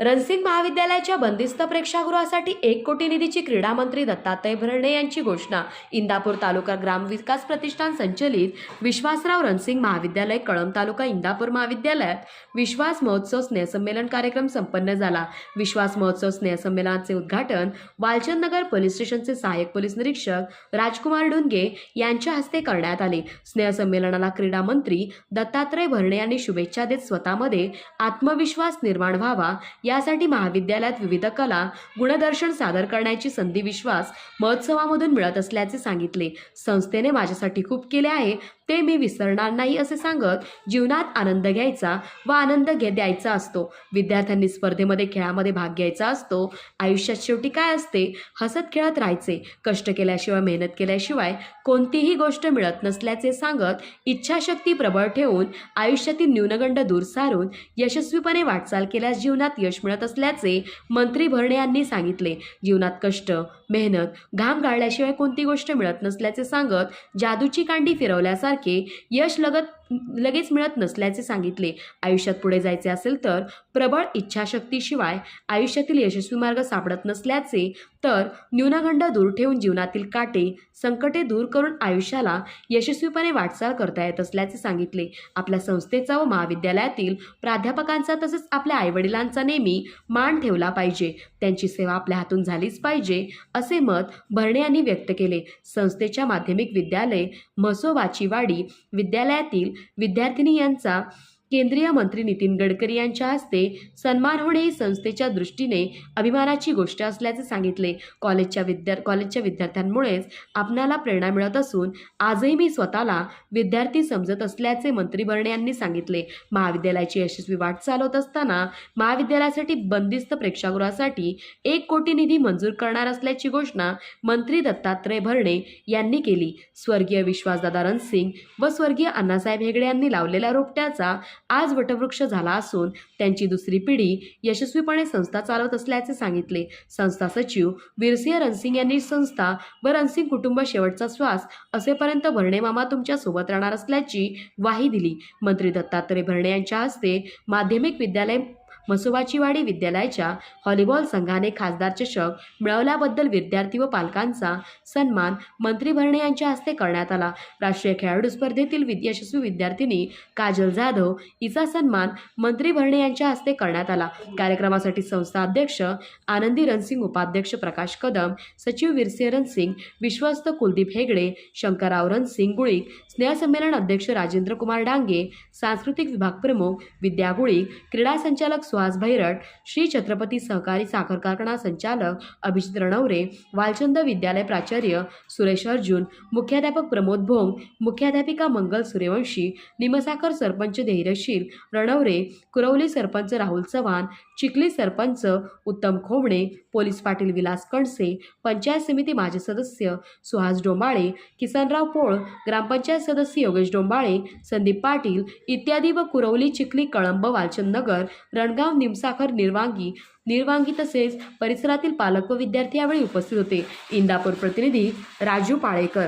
रणसिंग महाविद्यालयाच्या बंदिस्त प्रेक्षागृहासाठी एक कोटी निधीची क्रीडा मंत्री दत्तात्रय भरणे यांची घोषणा. इंदापूर तालुका ग्रामविकास प्रतिष्ठान संचलित विश्वासराव रणसिंग महाविद्यालय कळंब तालुका इंदापूर महाविद्यालयात विश्वास महोत्सव स्नेहसंमेलन कार्यक्रम संपन्न झाला. विश्वास महोत्सव स्नेहसंमेलनाचे उद्घाटन वालचंद नगर पोलीस स्टेशनचे सहाय्यक पोलीस निरीक्षक राजकुमार डुंगे यांच्या हस्ते करण्यात आले. स्नेहसंमेलनाला क्रीडा मंत्री दत्तात्रय भरणे यांनी शुभेच्छा देत स्वतःमध्ये आत्मविश्वास निर्माण व्हावा यासाठी महाविद्यालयात विविध कला गुणदर्शन सादर करण्याची संधी विश्वास महोत्सवामधून मिळत असल्याचे सांगितले. संस्थेने माझ्यासाठी खूप केले आहे. ते मी विसरणार नाही असे सांगत जीवनात आनंद घ्यायचा व आनंद घे द्यायचा असतो. विद्यार्थ्यांनी स्पर्धेमध्ये खेळामध्ये भाग घ्यायचा असतो. आयुष्यात शेवटी काय असते? हसत खेळत राहायचे. कष्ट केल्याशिवाय मेहनत केल्याशिवाय कोणतीही गोष्ट मिळत नसल्याचे सांगत इच्छाशक्ती प्रबळ ठेवून आयुष्यातील न्यूनगंड दूर सारून यशस्वीपणे वाटचाल केल्यास जीवनात यश मिळत असल्याचे मंत्री भरणे यांनी सांगितले. जीवनात कष्ट मेहनत घाम गाळल्याशिवाय कोणती गोष्ट मिळत नसल्याचे सांगत जादूची कांडी फिरवल्यासारखे सारखे यश लगत लगेच मिळत नसल्याचे सांगितले. आयुष्यात पुढे जायचे असेल तर प्रबळ इच्छाशक्तीशिवाय आयुष्यातील यशस्वी मार्ग सापडत नसल्याचे तर न्यूनगंड दूर ठेवून जीवनातील काटे संकटे दूर करून आयुष्याला यशस्वीपणे वाटचाल करता येत असल्याचे सांगितले. आपल्या संस्थेचा व महाविद्यालयातील प्राध्यापकांचा तसेच आपल्या आईवडिलांचा नेहमी मान ठेवला पाहिजे. त्यांची सेवा आपल्या हातून झालीच पाहिजे असे मत भरणे यांनी व्यक्त केले. संस्थेच्या माध्यमिक विद्यालय म्हसोबाचीवाडी विद्यालयातील विद्यार्थिनी यांचा केंद्रीय मंत्री नितीन गडकरी यांच्या हस्ते सन्मान होणे ही संस्थेच्या दृष्टीने अभिमानाची गोष्ट असल्याचे सांगितले. कॉलेजच्या विद्या कॉलेजच्या विद्यार्थ्यांमुळेच आपणाला प्रेरणा मिळत असून आजही मी स्वतःला विद्यार्थी समजत असल्याचे मंत्री भरणे यांनी सांगितले. महाविद्यालयाची यशस्वी वाट चालवत असताना महाविद्यालयासाठी बंदिस्त प्रेक्षागृहासाठी एक कोटी निधी मंजूर करणार असल्याची घोषणा मंत्री दत्तात्रय भरणे यांनी केली. स्वर्गीय विश्वासदादा रणसिंग व स्वर्गीय अण्णासाहेब हेगडे यांनी लावलेल्या रोपट्याचा आज वटवृक्ष झाला असून त्यांची दुसरी पिढी यशस्वीपणे संस्था चालवत असल्याचे सांगितले. संस्था सचिव वीरसिंह रणसिंग यांनी संस्था व रणसिंग कुटुंब शेवटचा श्वास असेपर्यंत भरणे मामा तुमच्यासोबत राहणार असल्याची ग्वाही दिली. मंत्री दत्तात्रय भरणे यांच्या हस्ते माध्यमिक विद्यालय मसोबाची वाडी विद्यालयाच्या व्हॉलीबॉल संघाने खासदार चषक मिळवल्याबद्दल विद्यार्थी व पालकांचा सन्मान मंत्री भरणे यांच्या हस्ते करण्यात आला. राष्ट्रीय खेळाडू स्पर्धेतील यशस्वी विद्यार्थिनी काजल जाधव हिचा सन्मान मंत्री भरणे यांच्या हस्ते करण्यात आला. कार्यक्रमासाठी संस्था अध्यक्ष आनंदी रणसिंग उपाध्यक्ष प्रकाश कदम सचिव विरसे रणसिंग विश्वस्त कुलदीप हेगडे शंकरराव रणसिंग गुळीक स्नेहसंमेलन अध्यक्ष राजेंद्र कुमार डांगे सांस्कृतिक विभाग प्रमुख विद्या गुळीक क्रीडा संचालक सुहास भैरट श्री छत्रपती सहकारी साखर कारखाना संचालक अभिजित रणवरे वालचंद विद्यालय प्राचार्य सुरेश अर्जुन मुख्याध्यापक प्रमोद भोंग मुख्याध्यापिका मंगल सूर्यवंशी निमसाखर सरपंच धैर्यशील रणवरे कुरवली सरपंच राहुल चव्हाण चिखली सरपंच उत्तम खोमणे पोलीस पाटील विलास कणसे पंचायत समिती माजी सदस्य सुहास डोंबाळे किसनराव पोळ ग्रामपंचायत सदस्य योगेश डोंबाळे संदीप पाटील इत्यादी व कुरवली चिखली कळंब वालचंद नगर रणगाव निमसाखर निर्वांगी निर्वांगी तसेच परिसरातील पालक व विद्यार्थी यावेळी उपस्थित होते. इंदापूर प्रतिनिधी राजू पाळेकर.